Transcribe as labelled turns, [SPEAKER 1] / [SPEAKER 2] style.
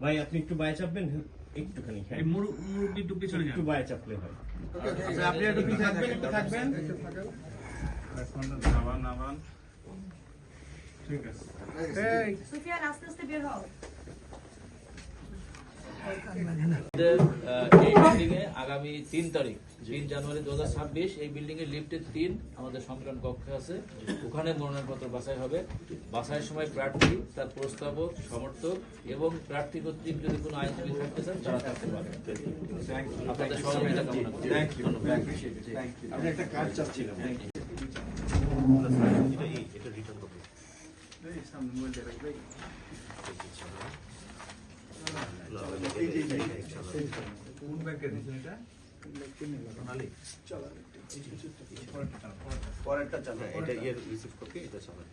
[SPEAKER 1] ভাই
[SPEAKER 2] আপনি একটু বায়ে চাপবেন একটুখানি হ্যাঁ
[SPEAKER 1] মুরব্বি একটু পিছনে
[SPEAKER 2] একটু বায়ে চাপলে হয়
[SPEAKER 3] আচ্ছা, আপনি একটু থাকবেন একটু থাকবেন
[SPEAKER 4] সুফিয়ান আস্তে আস্তে বের হও
[SPEAKER 5] এই বিল্ডিং এ আগামী তিন তারিখ তিন জানুয়ারি দু হাজার ছাব্বিশ এই বিল্ডিং এর লিফটের তিন আমাদের সংকলন কক্ষ আছে ওখানে মনোনয়নপত্র বাছাই হবে বাছাইয়ের সময় প্রার্থী তার প্রস্তাবক সমর্থক এবং প্রার্থী কর্তৃক যদি কোনো আইনজীবী থাকতে চান তারা থাকতে পারেন আপনাদের সহযোগিতা কামনা করি ধন্যবাদ।
[SPEAKER 3] একটা কাজ চাচ্ছিলাম পরেরটা চালান এটা ইয়ে রিসিভ করতে এটা চালান